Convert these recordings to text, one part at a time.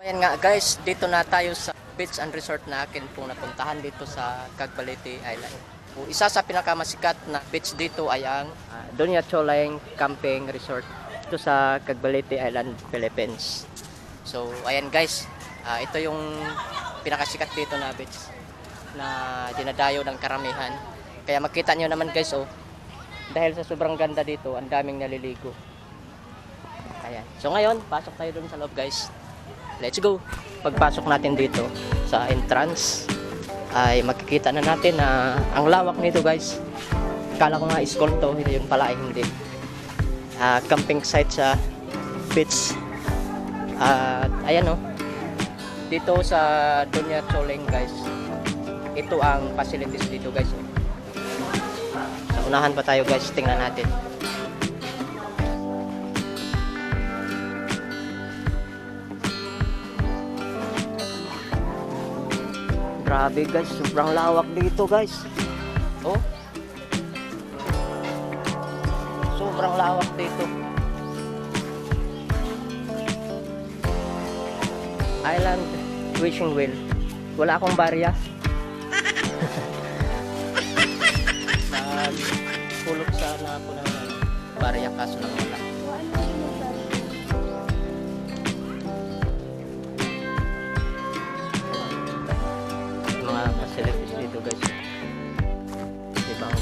Ayan nga guys, dito na tayo sa beach and resort na akin pong napuntahan dito sa Cagbalete Island. O, isa sa pinakamasikat na beach dito ay ang uh, Doña Choleng Camping Resort dito sa Cagbalete Island, Philippines. So, ayan guys, ah, ito yung pinakasikat dito na beach na dinadayo ng karamihan. Kaya makita nyo naman guys, oh, dahil sa sobrang ganda dito, ang daming naliligo. Ayan. So ngayon, pasok tayo dun sa loob guys. Let's go! Pagpasok natin dito sa entrance, ay makikita na natin na ang lawak nito guys. Kala ko nga school to, hindi yun pala ay hindi. Ah, camping site sa beach. At ayan oh, dito sa Dunya Choleng guys, ito ang facilities dito guys. Sa unahan pa tayo guys, tingnan natin. Grabe guys, sobrang lawak dito guys. Oh. Sobrang lawak dito. Island wishing well. Wala akong barya. Nagpulot sana ako ng barya kaso lang wala.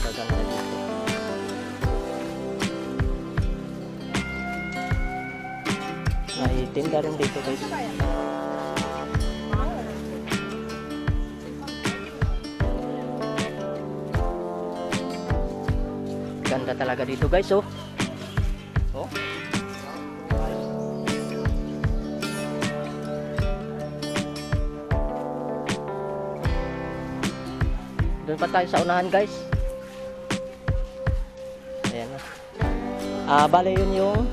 Kaganda dito. May tinda rin dito guys. Ganda talaga dito guys oh. Oh. Doon pa tayo sa unahan guys. Ah, bale yun yung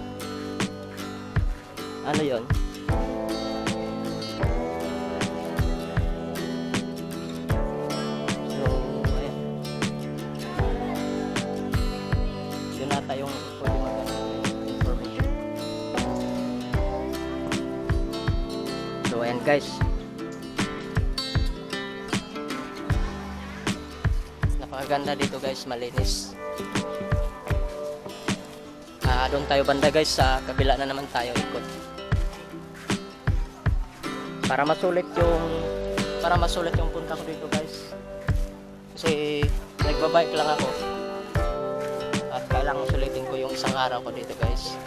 ano yun? So, ayan. Yun nata yung pwede. So, ayan guys. Napakaganda dito guys, malinis. Doon tayo banda guys, sa kabila na naman tayo ikot. Para masulit yung para masulit yung punta ko dito guys. Kasi nagbabike lang ako. At kailangan sulitin ko yung isang araw ko dito guys.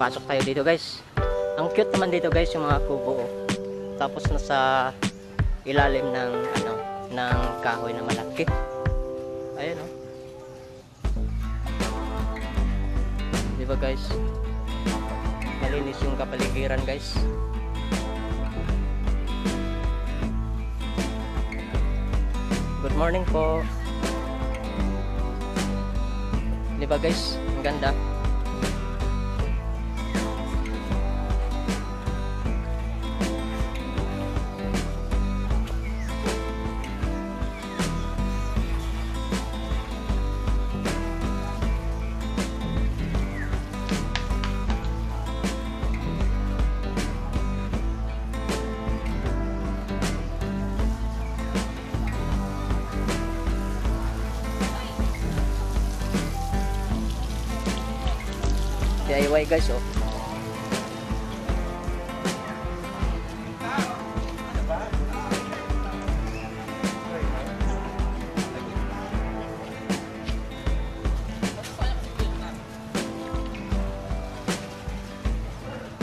Pasok tayo dito guys. Ang cute naman dito guys yung mga kubo. oh. Tapos nasa ilalim ng ano ng kahoy na malaki. Ayan oh. Di ba guys? Malinis yung kapaligiran guys. Good morning po. Di ba guys? Ang ganda. DIY guys oh.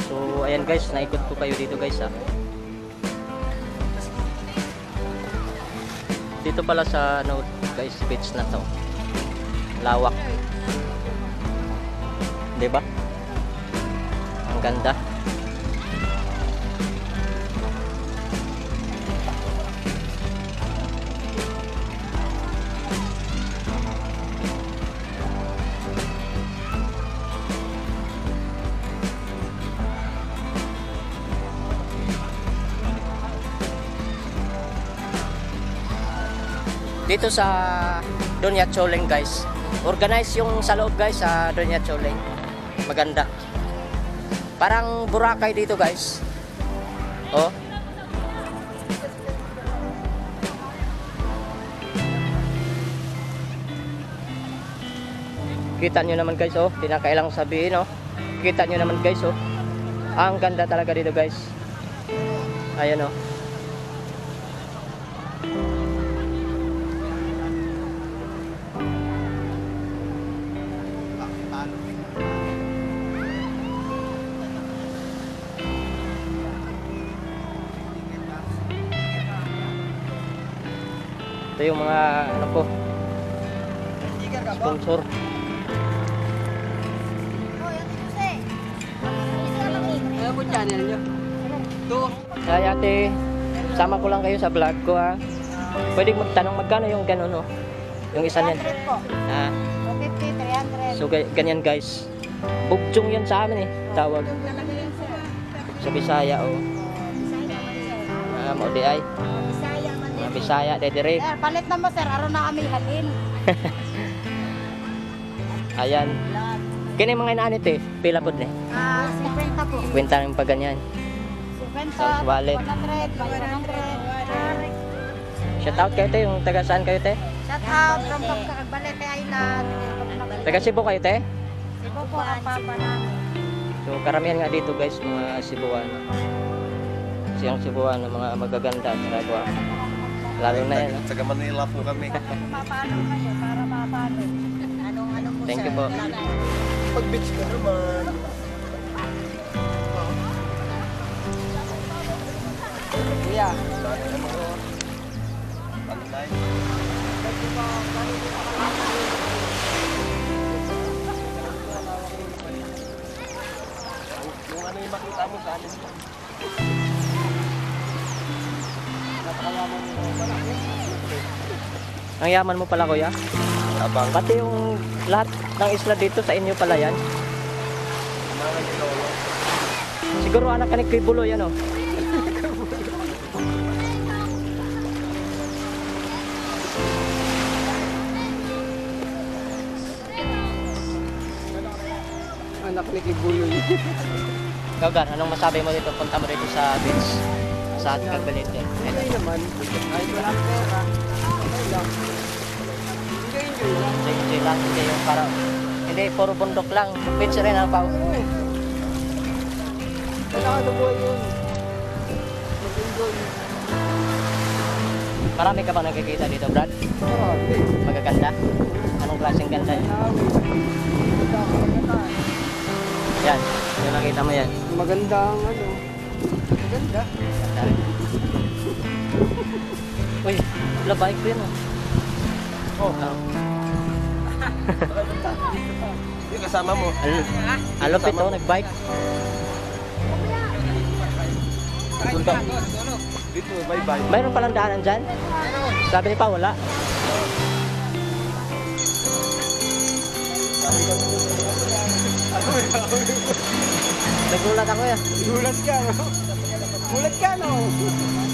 So ayan guys, naikot ko kayo dito guys ah. Dito pala sa ano guys, beach na to. Lawak. 'Di ba? Ang ganda. dito sa Donya Choleng guys. Organize yung sa loob guys sa Donya Choleng. Maganda. Parang Boracay dito guys. Oh. Kita nyo naman guys oh, di na kailangang sabihin oh. Kita nyo naman guys oh. Ang ganda talaga dito guys. Ayan oh. Ito yung mga ano po, sponsor. Ano po channel nyo? Ay ate, sama ko lang kayo sa vlog ko ha. Pwede magtanong magkano yung gano'n no? Yung isa niyan. 300 po. Ah, 250, 300. so ga- ganyan guys. Bugchong yan sa amin eh, tawag. Sa Bisaya o. Oh. Bisaya man, Bisaya, de dire. Sir, palit na mo, sir. Araw na kami halin. Ayan. Kini mga inaanit eh, pila po eh. Ah, 50 po. Kwenta ng pag ganyan. 50, Sa wallet. 100, 100. Shout out kayo te, yung taga saan kayo te? Shout out from Pagkabalete Island. Taga Cebu kayo te? Cebu po ang papa namin. So karamihan nga dito guys, mga Cebuano. Siyang Cebuano, mga magaganda saka Lalo na yan. Taga Manila po kami. Mapalo kayo para mapalo. Anong ano po, Thank you po. Pag-beach ka naman. Kuya. Saan ka naman? Yung ano yung makita mo sa amin. Ang yaman mo pala kuya. Abang. Pati yung lahat ng isla dito sa inyo pala yan. Mga. Siguro anak ka ni Kuy Buloy ano? Anak ni Kibuloy. Gawgar, anong masabi mo dito? Punta mo dito sa beach. Sa Cagbalete. Okay naman. Kahit walang pera. Okay lang. Enjoy, enjoy lang. Enjoy lang. Hindi yung para... Hindi, puro bundok lang. Beach rin ang pao. Kailangan na buhay yun. Mag-enjoy. Marami ka ba nakikita dito, Brad? Marami. Magaganda? Anong klaseng ganda maganda. Yan. Yung nakita mo yan. Maganda ang ano. Ganda. Uy, labay ko yun oh. Oh, Ah, yung kasama mo. Al alupit oh, nag-bike. Punta. Dito, bye-bye. Mayroon palang daanan dyan? Sabi ni pa, wala. Nagulat ako ya. Gulat ka, no? Culecano.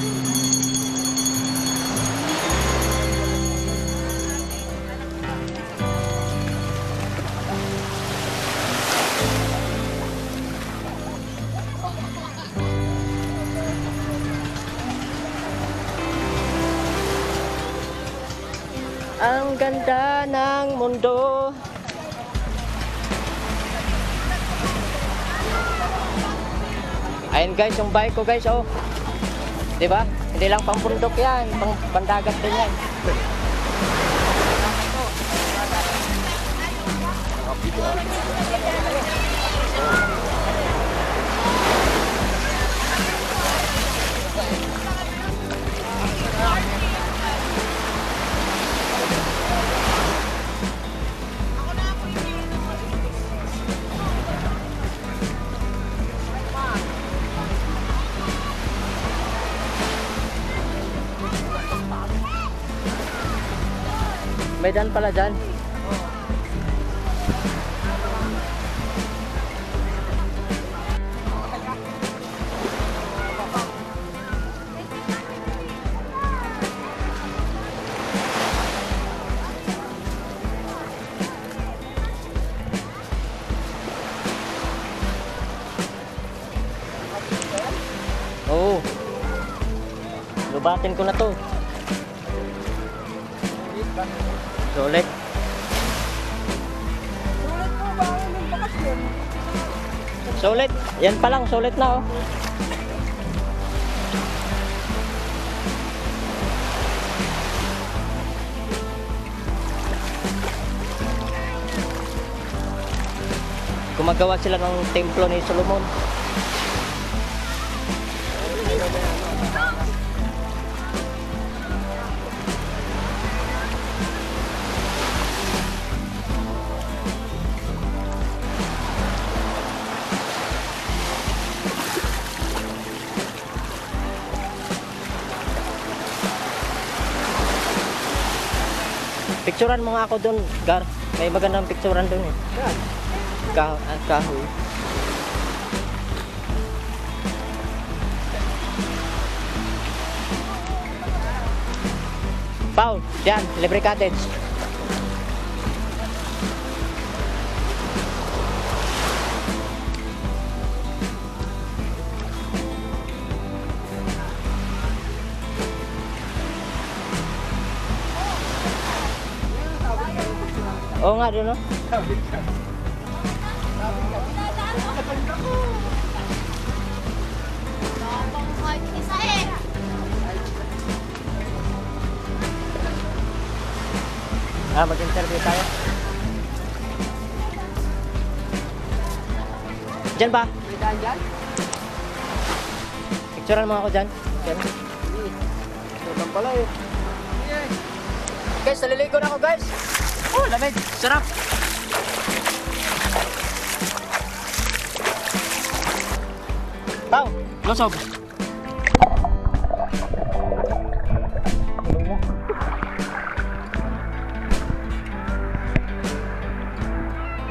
Ayun guys, yung bike ko guys, oh. 'Di ba? Hindi lang pang bundok 'yan, pang pandagat din 'yan. May dan pala dyan. Oh. Lubatin ko na to. Sulit. Sulit po ba ang ng bakasyon? Sulit. Yan pa lang, sulit na oh. Gumagawa sila ng templo ni Solomon. Picturean mo nga ako doon, Gar. May magandang picturean doon eh. Kah ah, kahoy. Paul, yan, libre cottage. Oo nga doon, no? Ah, mag-interview tayo. Diyan ba? May daan dyan? Picturean mo ako dyan. Dyan. Ito pala eh. Guys, naliligo na ako guys. Oh, lamig. Sarap.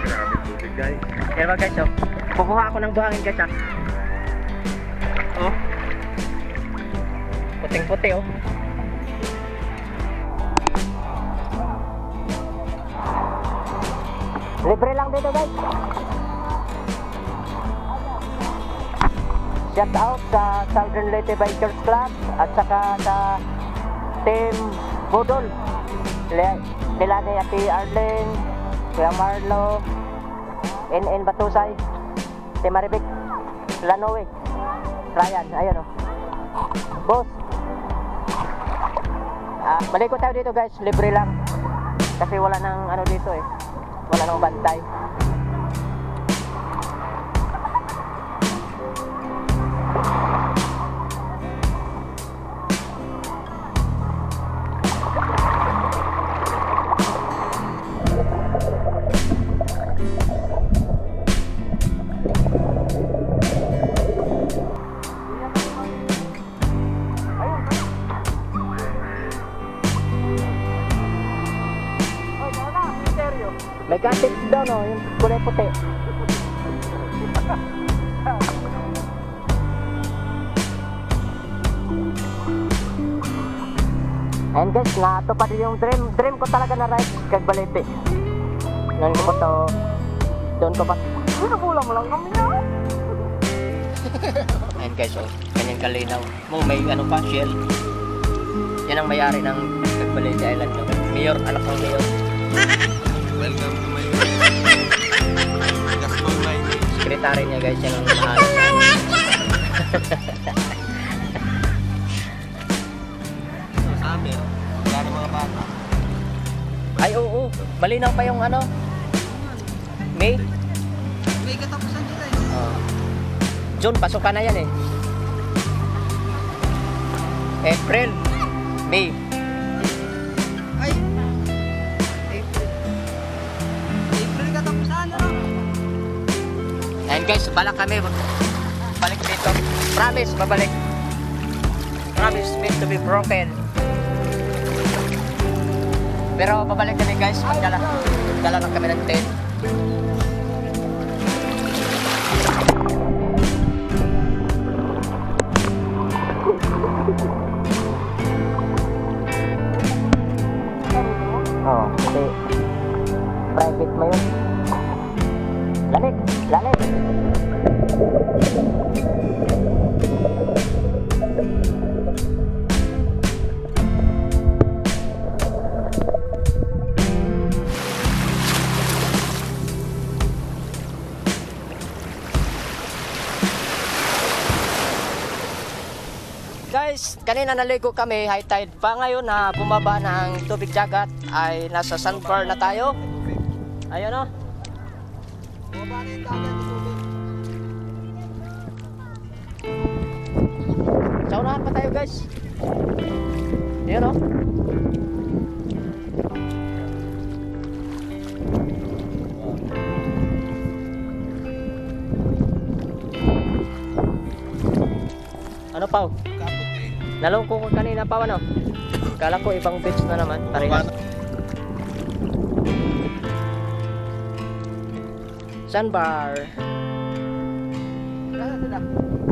Grabe tubig guys. Yan ba guys, oh. Kukuha ako ng buhangin guys, ah. Oh. Puting-puti, oh. Libre lang dito guys. Shout out sa Southern Leyte Bikers Club at saka sa Team Budol. Nila ni Ate Arlene, Kuya Marlo, NN Batusay, si Maribik, Lanoe, Ryan, ayun o. Boss, ah, maliko tayo dito guys, libre lang. Kasi wala nang ano dito eh, wala nang bantay. And guys, natupad yung dream. Dream ko talaga na ride kag balete. Noon ko pa to, doon ko pa. Ano kulang lang kami na? Ayan guys, oh, ganyan kalinaw. Mo may ano pa, shell. Yan ang mayari ng Cagbalete Island. No? Mayor, anak ng mayor. Welcome to my. Sekretary niya guys, yan ang mahal. Ay, oo, malinaw pa yung ano. May? May katapusan dito eh. Oh. June, pasukan na yan eh. April, May. Ay! April. April katapusan na. Ayan guys, balak kami. Balik dito. Promise, babalik. Promise meant to be broken. Pero babalik kami guys, magdala. Magdala lang kami ng tent. Kanina naligo kami, high tide pa ngayon na bumaba ng tubig dagat ay nasa sandbar na tayo. Ayun oh. Bumaba na yung dagat ng tubig. Sa unahan pa tayo guys. Ayun oh. Ano pa? Kapot Nalungko ko kanina pa ano? Kala ko ibang beach na naman. Parehas. Sandbar. Ah,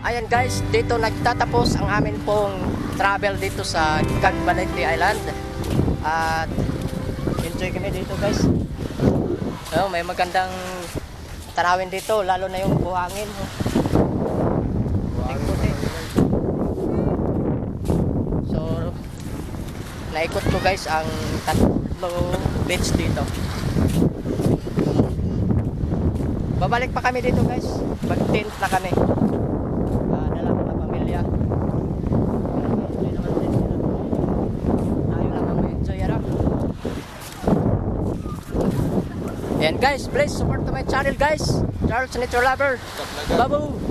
Ayan guys, dito nagtatapos ang amin pong travel dito sa Cagbalete Island. At enjoy kami dito guys. Oh, may magandang tanawin dito, lalo na yung buhangin. oh. Puting-puti. So, naikot ko guys ang tatlo beach dito. Babalik pa kami dito guys. Mag-tent na kami. Ah, dala ko na pamilya. Enjoy naman din sila. Tayo lang ang enjoy ara. Yan guys, please support to my channel guys. Charles Nature Lover. Babu!